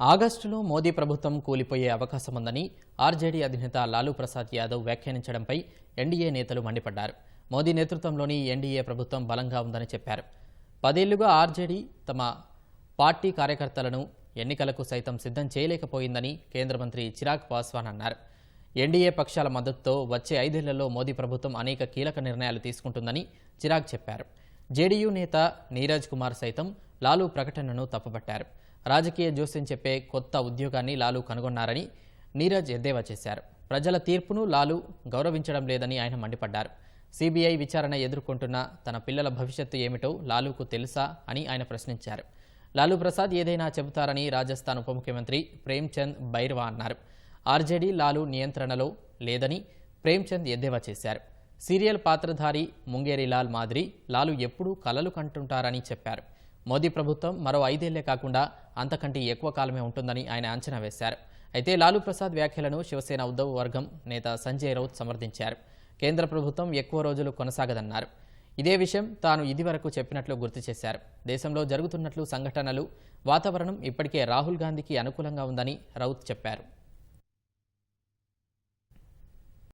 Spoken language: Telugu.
ఆగస్టులో మోదీ ప్రభుత్వం కూలిపోయే అవకాశం ఉందని ఆర్జేడీ అధినేత లాలూ ప్రసాద్ యాదవ్ వ్యాఖ్యానించడంపై ఎన్డీఏ నేతలు మండిపడ్డారు. మోదీ నేతృత్వంలోని ఎన్డీఏ ప్రభుత్వం బలంగా ఉందని చెప్పారు. పదేళ్ళుగా ఆర్జేడీ తమ పార్టీ కార్యకర్తలను ఎన్నికలకు సైతం సిద్ధం చేయలేకపోయిందని కేంద్ర మంత్రి చిరాగ్ పాస్వాన్ అన్నారు. ఎన్డీఏ పక్షాల మద్దతుతో వచ్చే ఐదేళ్ళలో మోదీ ప్రభుత్వం అనేక కీలక నిర్ణయాలు తీసుకుంటుందని చిరాగ్ చెప్పారు. జేడీయూ నేత నీరజ్ కుమార్ సైతం లాలూ ప్రకటనను తప్పుపట్టారు. రాజకీయ జోస్యం చెప్పే కొత్త ఉద్యోగాన్ని లాలూ కనుగొన్నారని నీరజ్ ఎద్దేవా చేశారు. ప్రజల తీర్పును లాలూ గౌరవించడం లేదని ఆయన మండిపడ్డారు. సిబిఐ విచారణ ఎదుర్కొంటున్న తన పిల్లల భవిష్యత్తు ఏమిటో లాలూకు తెలుసా అని ఆయన ప్రశ్నించారు. లాలూ ప్రసాద్ ఏదైనా చెబుతారని రాజస్థాన్ ఉప ముఖ్యమంత్రి ప్రేమ్చంద్ బైర్వా అన్నారు. ఆర్జేడీ లాలూ నియంత్రణలో లేదని ప్రేమ్చంద్ ఎద్దేవా చేశారు. సీరియల్ పాత్రధారి ముంగేరిలాల్ మాదిరి లాలు ఎప్పుడూ కలలు కంటుంటారని చెప్పారు. మోదీ ప్రభుత్వం మరో ఐదేళ్ళే కాకుండా అంతకంటే ఎక్కువ కాలమే ఉంటుందని ఆయన అంచనా వేశారు. అయితే లాలూ ప్రసాద్ వ్యాఖ్యలను శివసేన ఉద్ధవ్ వర్గం నేత సంజయ్ రౌత్ సమర్థించారు. కేంద్ర ప్రభుత్వం ఎక్కువ రోజులు కొనసాగదన్నారు. ఇదే విషయం తాను ఇదివరకు చెప్పినట్లు గుర్తు చేశారు. దేశంలో జరుగుతున్నట్లు సంఘటనలు వాతావరణం ఇప్పటికే రాహుల్ గాంధీకి అనుకూలంగా ఉందని రౌత్ చెప్పారు.